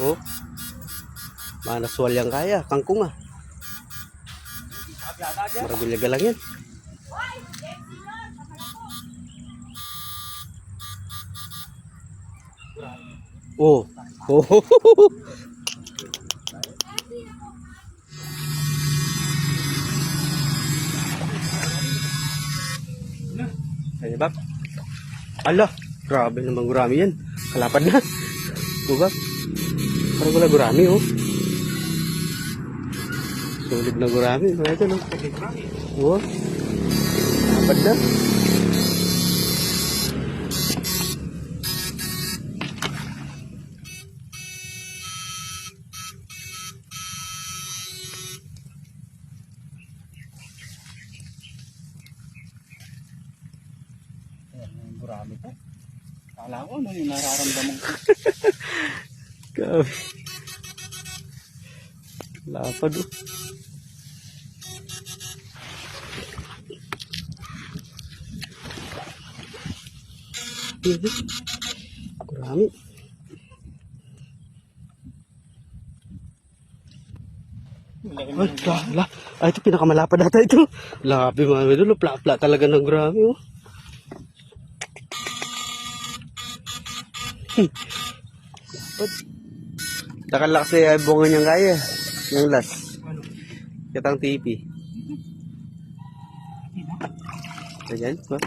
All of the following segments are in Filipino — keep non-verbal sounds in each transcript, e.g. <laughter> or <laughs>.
Oh. Manaswal yang kaya. Kangkong ah. Maragulyaga lang yan. Oh. <laughs> Oh. Ay, bak. Ala, grabe naman gurami yan. Kalapad na. Bak? Parang wala gurami oh. Sulit na gurami. Mga ito no. Oo. Kalapad na. Gurami to. Kala ko ano yung nararamdaman ko. <laughs> Grabe. Lapad oh. Gurami. Ay, la, la. Ay, ito pinakamalapad nata ito. Labi mga idol. Pla-pla talaga ng gurami oh. Lapad. Nakala kasi ay bunga niyang kaya. Yung last. Katang TV. Ayan, <laughs> ba?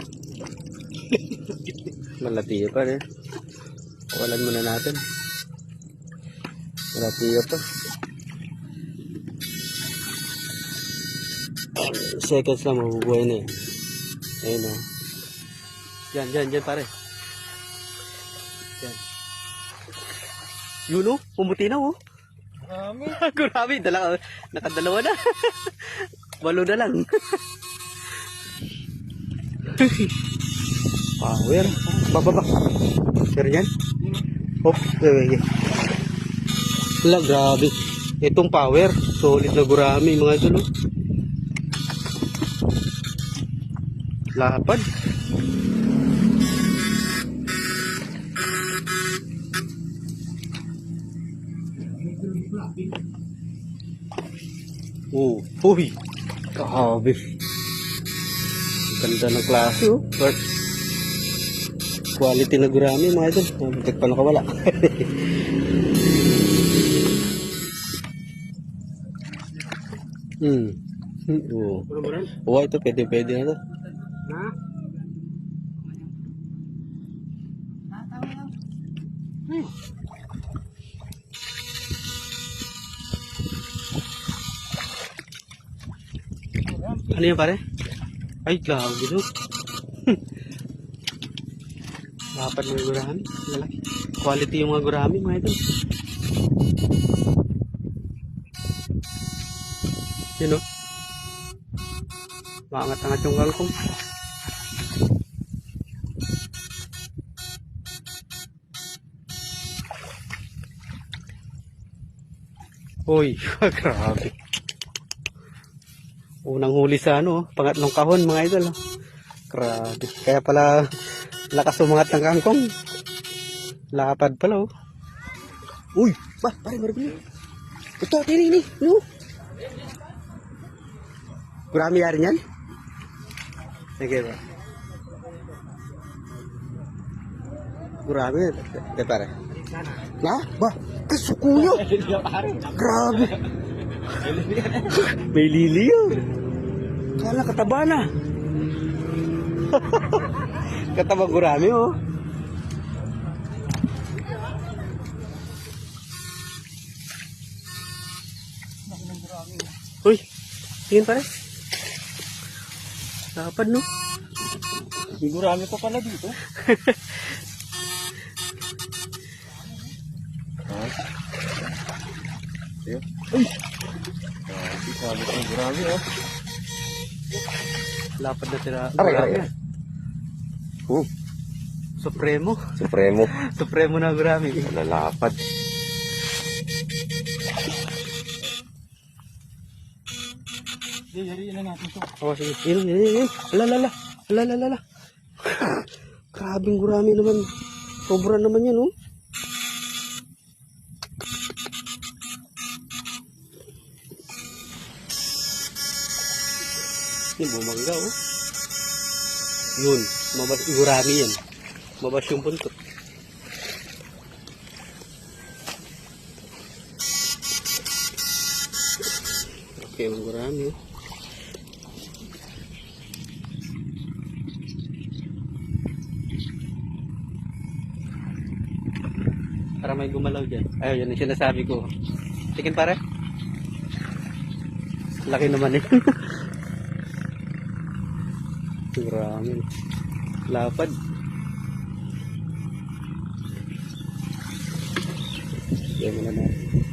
Malatiyo pa rin. Kawalan muna natin. Malatiyo pa. Seconds lang mabubuhay na eh. Ayun o. Yan, yan, yan pare. Yun o, pumuti na o. Gurami. <laughs> Grabe, dala, nakadalawa na. <laughs> Walo na lang. <laughs> Power. Bababa. Sir yan. Hop. Okay, okay. Wala, grabe. Itong power. Solid na gurami mga idol. oh. Lapad. Oh, huy. Grabe. Ganda ng klase oh. But, quality na gurami mga idol. Mabigat pa nakawala. hmm. <laughs> Hmm, Oo. Oh. ito pwede pwede na to. Ano yan pare? Ay, grabe no. Dapat mga gurami. Lalaki. Quality yung mga gurami mga idol. Yun o. Maangat-angat yung kangkong. Uy, <laughs> grabe. Unang huli sa ano, pangatlong kahon mga idol. oh. Grabe. Kaya pala lakas umangat ng kangkong. Lapad pala oh. Uy, ba, pare marami. Ito, tini, ini, no. Gurami yari niyan. Sige ba. Gurami, eh pare. Na, ba, kasuko nyo. Grabe. May lili Kala kataba na. <laughs> kataba gurami oh. Uy, tingin pare. Dapat no. May gurami pa pala dito. Ayun. <laughs> Uy! Grabe, gurami oh. Lapad na tira. Aray, gurami. aray. Oh, Supremo. supremo. <laughs> Supremo na gurami. Lalapad. Yari na natin to. Oh, sige. Yun, yun, yun, yun. Ala, ala, ala. Ala, ala, ala. <laughs> Grabing gurami naman. Sobra naman yan, oh. Yung bumangga oh. Yun, mabas gurami yan. Mabas yung puntot. Okay, ang gurami oh. Para may gumalaw dyan. Ayun, yan ang sinasabi ko. Chicken pare? Laki naman eh. <laughs> Grabe. Lapad. Yan mo na natin.